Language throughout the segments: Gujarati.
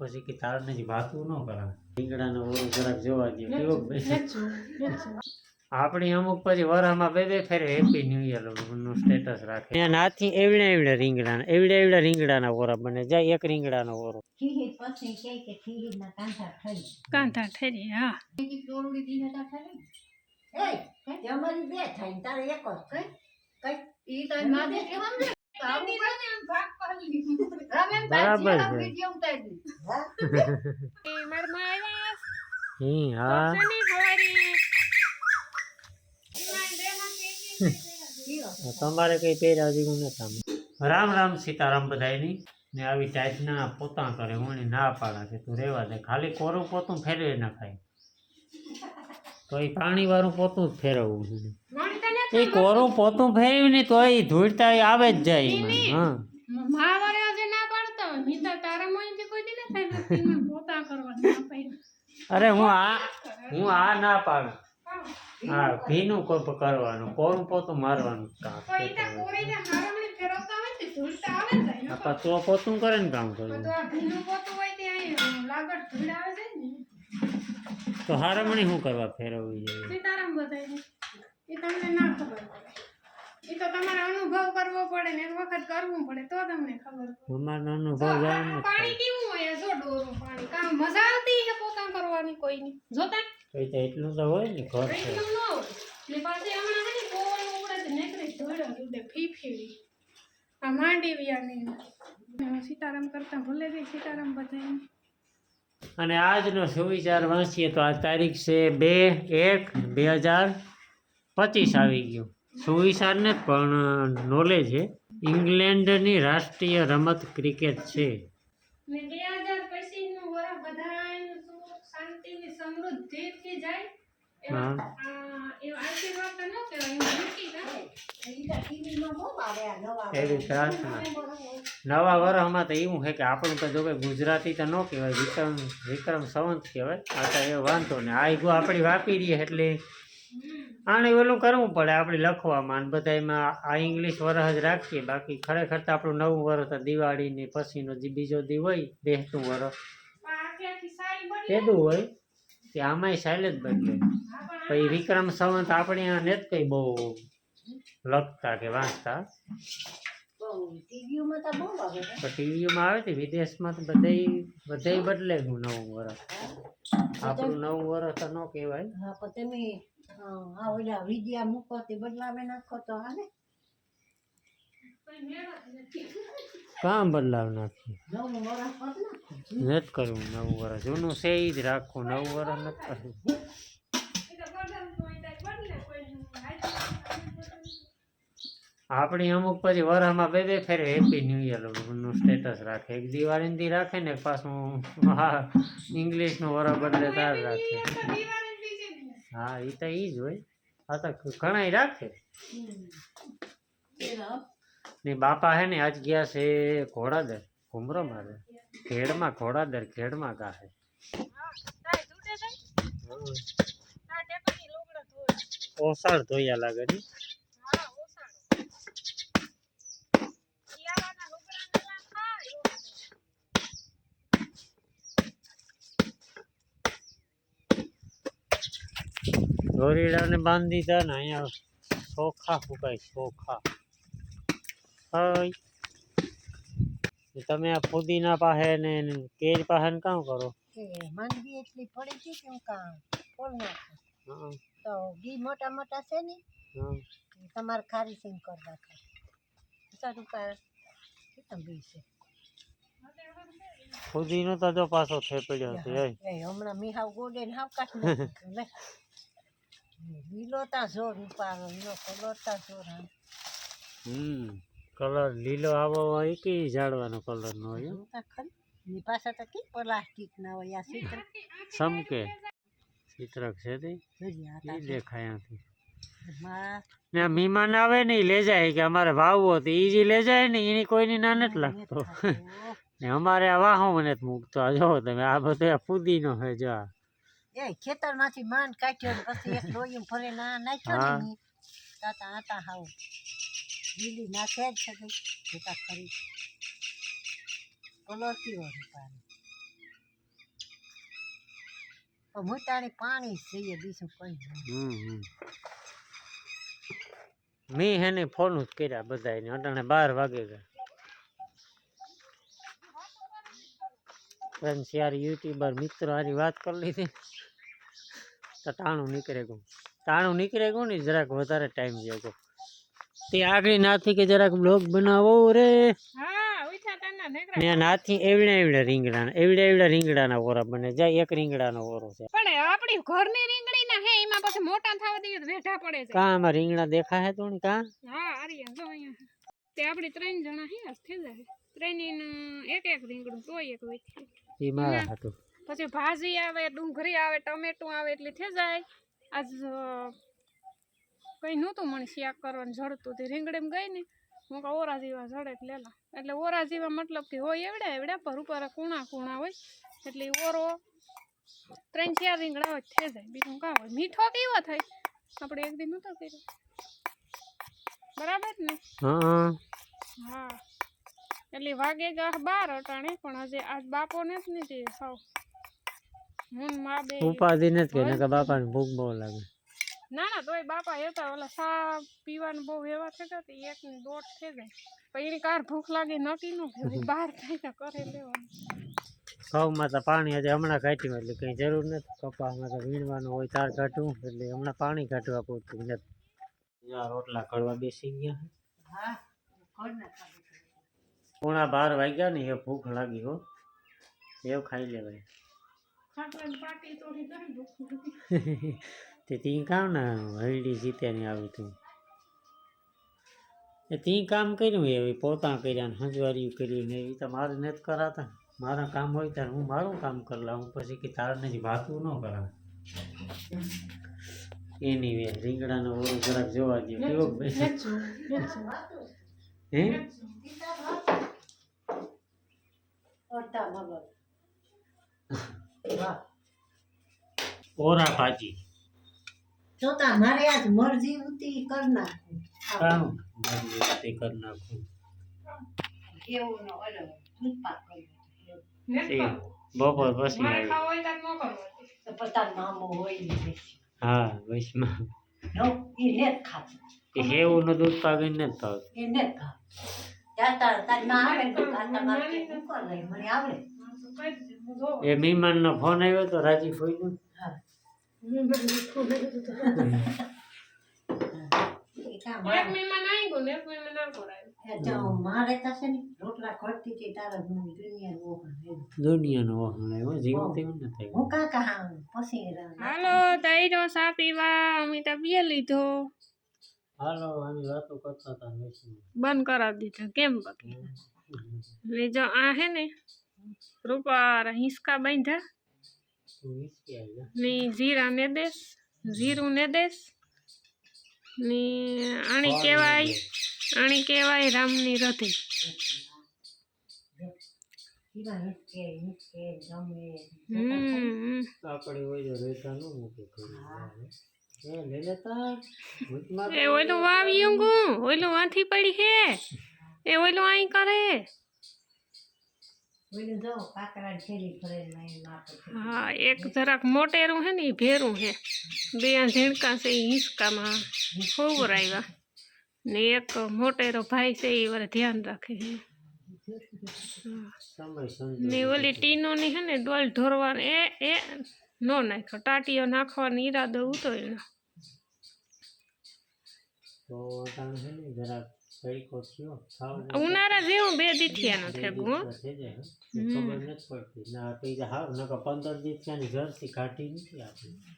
પછી કે તારે નથી ભાતું ન કરા રીંગણાનો ઓરો જરાક જોવા દે કેવો આપણી અમુક પછી વરામાં બે બે ફેરે હેપી ન્યુ યરનું સ્ટેટસ રાખે. ત્યાં નાથી એવડે એવડે રીંગણા એવડે એવડે રીંગણાના ઓરા બને. જાય એક રીંગણાનો ઓરો. પછી કે કાંઠા ઠરી. હા. ચોરડી દીધા ઠરી? એ તે અમારી બે થાય તારે એક જ કઈ? કઈ? ઈ તો માદે કેમ બરાબર છે. હી. હા. તમારે કઈ પહેર્યા જેવું નથી રામ રામ સીતારામ બધાયની. ને આવી ટાઈપના પોતા કરે હું ના પાડા કે તું રેવા દે. ખાલી કોરું પોતું ફેરવી નાખાય તો એ પાણી વાળું પોતું જ ફેરવવું છે એ કોરું પોતું ફેરવ્યું ને તો એ ધૂળતા એ આવે જ જાય એમાં. હા. અરે હું આ હું આ ના પાડું. હા ભીનું કોઈ કરવાનું? કોરું પોતું મારવાનું કામ? તો તો કોરીને હારમણી ફેરવતા હોય ને ધૂળ તો આવે જ જાય ને. આ તો પોતું કરે ને કામ કરવું? તો હારમણી શું કરવા ફેરવવી જોઈએ? સીતારામ બધાય એ તમને ના ખબર પડે. એ તો તમારે અનુભવ કરવો પડે ને એક વખત કરવું પડે તો તમને ખબર પડે. અનુભવ જો પાણી કેવું હોય જો ડોરું પાણી કામ મજા આવતી છે પોતા કરવાની કોઈની. જોતા? કઈ તો એટલું તો હોય ને ઘર છે. એટલું ન હોય. પાછી હમણાં છે ને પવન ઉડે તો નીકળી ધોળ્યો ઉડે ફીફીડી. આ માંડી વ્યાની સીતારામ કરતા ભૂલે ગઈ સીતારામ બધાય અને આજનો સુવિચાર વાંચીએ તો આ તારીખ છે બે એક બે હજાર પચીસ આવી ગયું. સુવિચાર ને પણ નોલેજ છે. ઇંગ્લેન્ડની રાષ્ટ્રીય રમત ક્રિકેટ છે. ને બે હજાર પછી નું વરસ બધાયનું સુખ શાંતિ ની સમૃદ્ધિ થી જાય. એવા હા. આ એવા આશીર્વાદ ન કહેવાય એમ મૂકી ના ઈ તો ટીવીમાં બહુ આવે આ નવા વર્ષમાં તો એવું છે કે આપણું તો જો કે ગુજરાતી તો ન કહેવાય વિક્રમ વિક્રમ સંવંત કહેવાય. આ તો એ વાંધો ને આ આપણી વાપરી રહીએ એટલે આને ઓલું કરવું પડે આપણે લખવામાં અને બધા એમાં આ ઇંગ્લિશ વરસ જ રાખીએ. બાકી ખરેખર તો આપણું નવું વરસ તો દિવાળી ને પછીનો જે બીજો દી હોય બેસતું વરસ કેદું હોય કે આમાંય સાઇલ જ બદલે પછી વિક્રમ સંવંત આપણે આ નથી કઈ બહુ લખતા કે વાંચતા. ટીવીમાં આવે ટીવીઓમાં આવે છે વિદેશમાં તો બધાય બધાય બદલે ગયું નવું વરસ આપણું નવું વર્ષ તો ન કહેવાય. હા પણ તમે હા, આ ઓલા વિડિયા મૂકો તે બદલાવે નાખો તો હા ને કામ બદલાવ નાખી. નથી કરવું નવું વર્ષ. જૂનું છે એ જ રાખવું નવું વર્ષ નથી કરવું એ તો બદલતું હોય ત્યારે બદલે કોઈ આપણી અમુક પછી વરામાં બે બે ફેર હેપી ન્યુ યરનું સ્ટેટસ રાખે. એક દિવાળી દી રાખે ને પાછું હા ઇંગ્લિશનું વરા બદલે તાર રાખે. હા એ તો એ જ હોય. આ તો ઘણાય રાખે. ને બાપા હે ને આજ ગયા છે ઘોડાદર. ઘુમરો મારે ખેડમાં ઘોડાદર ખેડમાં કાહે ઓસાળ ધોયા લાગે ની દોરીડાને બાંધી દીધા ને અહીંયા ચોખા ફૂકાય ચોખા હઈ તમે આ ફુદીના પાસે ને કેરી પાસે ને કામ કરો? માંડવી એટલી પડી છે કે હું કાં ફોલ નાખું તો ઘી મોટા મોટા છે ને. તમારે ખારી સિંગ કરી નાખે સારું કાર કેટલા ઘી છે? ફુદીનો તો જો પાછો થઈ પડ્યો છે હમણાં મીહાવ ગોડે ને હાવ કાઢ નાખ્યું લે લીલો તા જોર ઉપાડો લીલો કલર તા જોર હમ કલર લીલો આવો હોય કે ઝાડવાનો કલર નો હોયની પાસે તો કે પ્લાસ્ટિક ના હોય આ સીત્ર સમકે ચિત્રક છે તે દેખાય આથી ને મહેમાન આવે ને એ લે જાય કે અમારે વાવવો તો એ જે લે જાય ને એની કોઈની ના નથી લાગતો ને અમારે આ વાહો મને મૂકતો આ જો તમે આ બધો આ ફૂદીનો છે જો આ. એ ખેતરમાંથી માંડ કાઢ્યો ને પછી એક ડોયું ભરે ના નાખ્યો હા. ને ઈ. તાતા આતા હાવ લીલી નાખે જ છે જોતા ખરી કલર કેવો રૂપારો પણ મોટાની પાણી જોઈએ બીજું કોઈ નહીં. હમ હમ. મેં હેને ફોન જ કર્યા બધાને અટાણે બાર વાગે ગયા ત્રણ ચાર યુટ્યુબર મિત્રો હારી વાત કરી લીધી તો ટાણું નીકળે ગયું ટાણું નીકળે ગયું ને? જરાક વધારે ટાઈમ જાય તે. આગળ નાથી કે જરાક બ્લોગ બનાવો રે. નાથી એવડે એવડે એવડે એવડે રીંગણાના ઓરા બને. જાય એક રીંગણાનો ઓરો છે. પણ આપણી ઘરની રીંગણી ના હે એમાં પછી મોટા થવા દઈએ તો પડે છે. કા આમાં રીંગણા દેખાય તો કા? હા આર્યા જો અહીંયા. તે આપણી ત્રણ જણા હે થઈ જાય ત્રણ એક એક રીંગણું તો એક વેચી એ મારા હતું પછી ભાજી આવે ડુંગળી આવે ટમેટું આવે એટલે થઈ જાય. આજ કંઈ નહોતું મને શાક કરવાનું જડતું તે રીંગણીમ ગઈ ને હું કહું ઓરા જેવા જડે એટલે લેલા એટલે ઓરા જેવા મતલબ કે હોય એવડા એવડા પર ઉપર કૂણા કૂણા હોય. એટલે ઓરો ત્રણ ચાર રીંગણા હોય થઈ જાય. બીજું કાં હોય. મીઠો કેવો થાય? આપણે એક દિન નહોતો કર્યો. બરાબર ને? હા. એટલે વાગે ગાહ બાર અટાણે પણ હજી આજ બાપો ને જ નથી સૌ ને મા બે ઉપાધિ નથી કે નકર બાપાને ભૂખ બહુ લાગે. ના ના તોય બાપા હતા ઓલા સા પીવાનું બહુ એવા થતા તે એક ની દોઢ થઈ જાય. પણ એની કાર ભૂખ લાગે નકી નું બહાર થાય કરે લેવાનું. ઘઉંમાં તો પાણી આજે હમણાં કાઢ્યું એટલે કંઈ જરૂર નથી. કપાસમાં તો વીણવાનું હોય તાર કાઢવું એટલે હમણાં પાણી કાઢવા પૂરતું નથી. આ રોટલા કડવા બેસી ગયા પોણા બાર વાગ્યા ને એ ભૂખ લાગી હો. એવું ખાઈ લેવાય. તે તી કામ ને હરડી જીત્યાની આવ્યું તું. એ તી કામ કર્યું એવી પોતા કર્યા ને હંજવારી કર્યું ને એ તો મારે નથી કરાતા. મારા કામ હોય ત્યારે હું મારું કામ કરી હું પછી કે તારને જ ભાતું ન કરાવે એની વે રીંગણાનો ઓરો જરાક જોવા દે કેવો. હે? ઓટા. ઓરા ભાજી. જોતા મારે આજ મરજી ઉતી કર નાખું. કામ? મારી રીતે કરી નાખું. એવું ન ઓલો કર્યો બપોર પછી તો પતા મામો હોય ને હા વૈશમાં. નો ઈ ને ખાતું. એ હેવું નો દૂધ પાગીને ને ભાવતું એ ને જ ખાતું ત્યાં તાર તારી માં આવે તો તાર મારે કર લઈ મને આવડે. એ મહેમાનનો ફોન આવ્યો તો રાજી ફોઈનો હા. એ કામ એક મહેમાન આવી ગયો દુનિયાનું વહાણ આવ્યો. જીવ તેવું ન થાય. હું કાં કાં પછી હાલો તૈરો સા પીવા અમે તો પીએ લીધો. હાલો આની વાતો કરતા હતા બંધ કરાવી દીધો કેમ બાકી જો આ હે ને રૂપાર હિંચકા બાંધ્યા તું હિસકી આવી જા. ને જીરા ને દેશ જીરું ને દેશ ને આણી કહેવાય આણી કહેવાય રામની રધી ઈવા હિંચકે, હિંચકે, ગમે. હમ આપણે હોય તો રહેતા ન મૂકે ઘરે. એ લે લેતા ભૂતમાં એ ઓલું વાવ્યું ગું ઓલું વાંથી પડી હે એ ઓલું આઈ કરે હા એક જરાક મોટેરું હે ને એ ભેરું હે. બે ઝીણકા છે એ હિંચકામાં ખોવરાવ્યા ને એક મોટેરો ભાઈ છે એ વારે ધ્યાન રાખે છે ને ઓલી ટીનોની હે ને ડોલ ઢોરવાની એ એ નો નાખ્યો. ટાટીઓ નાખવાનો ઈરાદો ઉતો એનો તો છે જરાક ઉનાળા જેવું બે દીઠિયાનો થેગું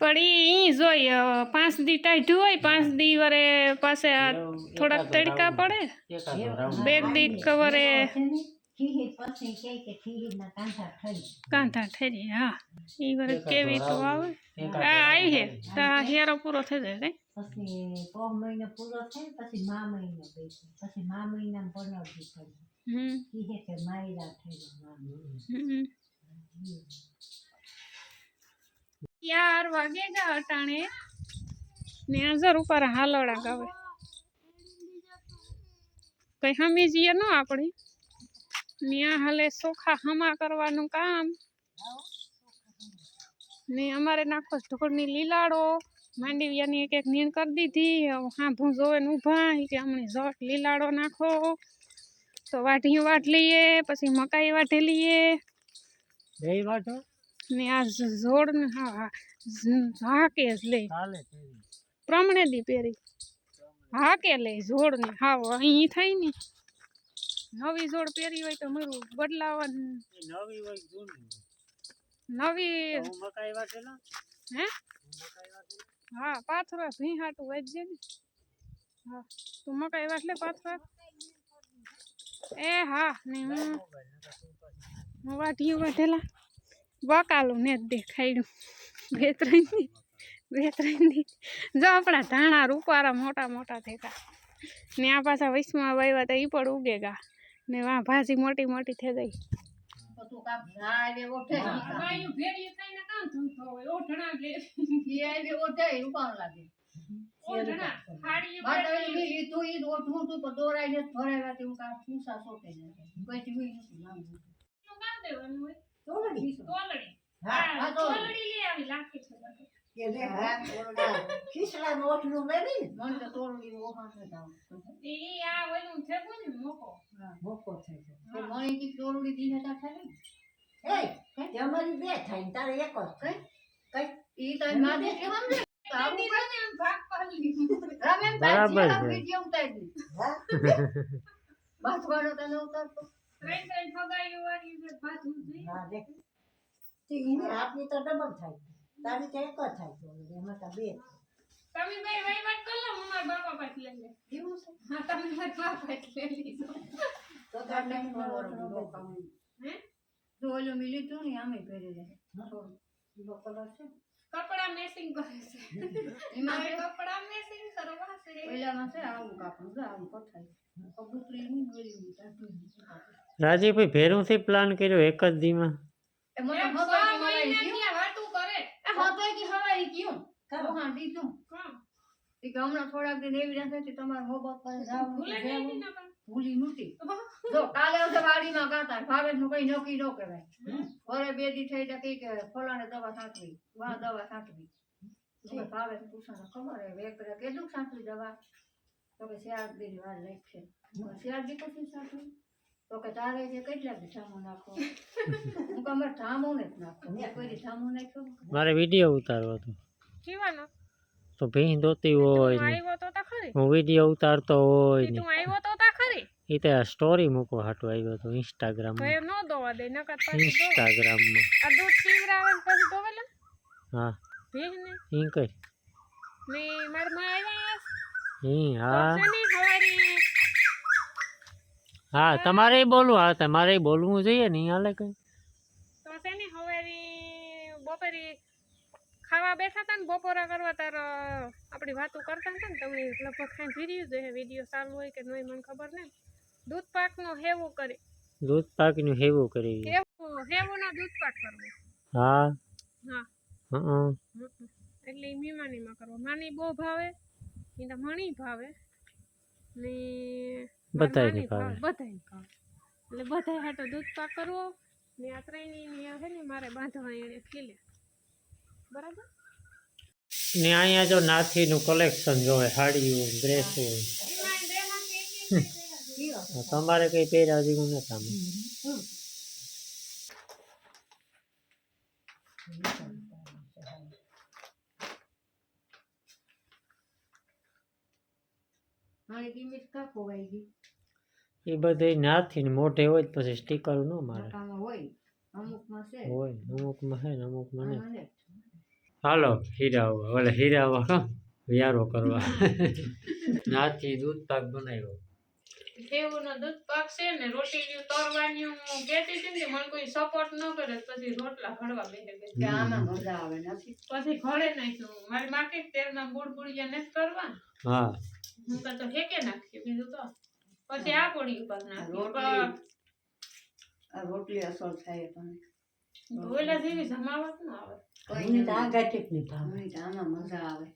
પણ ઈ જોઈ પાંચ દી ટાઢ્યું હોય પાંચ દી વરે પાસે આ થોડાક તડકા પડે? બે દી કવરે. કાંધા ઠેરી હા. ઈ વરે કેવી તો આવે? આ આવી હે તો આ હેરો પૂરો થઈ જાય પછી પોહ મહિનો પૂરો થાય પછી મા મહિનો બેસે. પછી મા મહિના દી કરી હમ. કે માયરા થઈ ગયા મા. હમ. ચાર વાગે ગા અટાણે. ને હાજર ઉપર હાલોડા ગાવે. કઈ સમજીએ ન આપણે ત્યાં હાલે સોખા હમા કરવાનું કામ. ને અમારે નાખો છે ઢોકળની લીલાડો. માંડવીયાની એક એક નીણ કરી દીધી. હાંભું જોવે ને ઊભા. કે હમણાં ઝોટ લીલાડો નાખો. તો વાઢીયું વાઢ લઈએ પછી મકાઈ વાઢી લઈએ. ને આ જોડ હા હા જ લે. પ્રમણે દી પહેરી. હાકે લે જોડ ને હા અહીં થાય ને. નવી જોડ પહેરી હોય તો મારું બદલાવાનું. નવી હોય નવી મકાઈ વાટેલા હે? હા, પાથરા ભી હાટું વાજજે ને. હા, તું મકાઈ વાટલે પાથરા. એ હા, ને હું હું વાઢી વાઢેલા. બકાલું ને જ દેખાડ્યું બે ત્રણ બે ત્રણ જો આપણા ધાણા રૂપારા મોટા મોટા થયા ને આ પાછા વૈષ્ણવ વાવ્યા તો એ પણ ઉગેગા ને વા ભાજી મોટી મોટી થઈ ગઈ તો તું એવો છે લે આવી ઓઠે ઈ રૂપાણું લાગે. બાર તો એની લીલી તું ઈ ઓઠું તું તો દોરાઈને જ તે હું કાં ફૂંસા સોટે જાય. કોઈ જીવી નથી લાંબુ. તોલડી. શું? હા, તો મને તો તોલડી ઓહાણ જ આવે. હા, તો મને કી તોલડી દીને તા થાય ને. કઈ? ઈ તારી? તો આવું કઈ? રમેશ ભાઈ બરાબર છે. વીડિયો ઉતારી દે. બાથવાળો તને ઉતારતો. આપની તો ડબલ થાય તારી તો એક જ થાય તો એમાં તો બે તમે ભાઈ વહીવટ કરો હું મારા બાપા પાસે લઈ લે એવું છે? હા તમે મારા બાપા પાસે લઈ લીધો તો તમને એમાં ઓટલો હે તો ઓલો મિલી લીધું ને આમે પહેરી લે. લો કલર છે? કપડા મેસિંગ કરે છે. એમાં કપડા મેસિંગ કરવા છે. ઓલામાં છે આવું કાપડું છે આવું કથાય. કબૂતરી નહીં ગળી નહીં તાતું. રાજીભાઈ પ્લાન કર્યો એક જ દીમાં. એ મને ખબર સો કે હવાઈ મહિના ગયું. થયા વાતું કરે એ હોતોય કે હવાઈ ગયું. કરો. ઓહાણ દીધું. એ હમણાં થોડાક દિન એવી રીતે હતી તમારે મોહબ્બત પર જાવું ભૂલે જાવું. નહોતી. જો કાલે આવશે વાડીમાં ગાતા ભાવેશનું કઈ નક્કી ન કહેવાય ઘરે બે દી થઈ જાય કે ફલાણે દવા દવા છાંટવી ભાવેશ પૂછાને ખબર હે એક કેટલું દવા? તો કે શિયાળ દી વાર લાગશે ચાર દી પછી છાંટવી તો કે તારે છે કેટલા ઠામું નાખો. હું કે અમારે ને જ નાખો. મેં કોઈ ઠામું નાખ્યું? મારે વીડિયો ઉતારવો હતો. તો ભીં ધોતી હોય આવ્યો તો તા ખરી. હું વીડિયો ઉતારતો હોય ને. તું આવ્યો તો તા ખરી. એ તો સ્ટોરી મૂકો હાટું આવ્યો હતો ઇન્સ્ટાગ્રામમાં ભાઈ નો દોવા દે નકર પછી દો. ઇન્સ્ટાગ્રામમાં આ દૂધ પીવરાવે પછી દોવે હા. ભેજ ને. ઈ કઈ? ને મારી માં આવ્યા ઈ હા. હા? તમારે બોલવું હા તમારે બોલવું જોઈએ ને હાલે કઈ? તો હવારી બપોરે ખાવા બેઠા હતા ને બપોરા કરવા તાર આપણી વાતો કરતા હતા ને તમને લગભગ ખાઈ વીડિયો જોઈએ વીડિયો સારું હોય કે નહીં મને ખબર નહીં દૂધ પાકનો હેવો કરે. દૂધ પાકનું હેવું કરી. હેવું ના દૂધ પાક કરવો. હા? હા. એટલે ઈ મીમાનીમાં કરવો. માની બહુ ભાવે એને મણી ભાવે. ને બધાયને માની ભાવે. બધાય ભાવે. એટલે બધાય હાટો દૂધ પાક કરવો. ને આ ત્રણેય હે ને મારે બાંધવા એને ખીલે બરાબર? ને અહીંયા જો નાથીનું કલેક્શન જોવે સાડીઓ ડ્રેસો. તમારે કઈ પહેર્યા જેવું નથી ગઈ એ બધે નાથી ને મોઢે હોય પછી સ્ટીકર ન મારે. હોય અમુકમાં છે. હોય અમુકમાં હે ને અમુકમાં નહીં. હાલો હીરાઓ. ઓલે હીરાઓ કા વ્યારો કરવા. નાથી દૂધ પાક બનાવ્યો. હેવુંનો દૂધ પાક છે ને રોટી તરવાની હું કહેતી હતી ને મને કોઈ સપોર્ટ ન કરે પછી રોટલા ઘડવા બેસે કે આમાં મજા આવે નથી. પછી ઘડે નાખ્યું મારી માકે તેલના બુડ બુડિયા નથી કરવા હા. હું તો હેકે નાખ્યું બીજું તો પછી આ પોડી ઉપર નાખ્યું રોટલી આ રોટલી અસર થાય પણ. જેવી જમાવટ ન આવે. મને તો. આ ગાંઠી જ નહીં ભાવે મને તો આમાં મજા આવે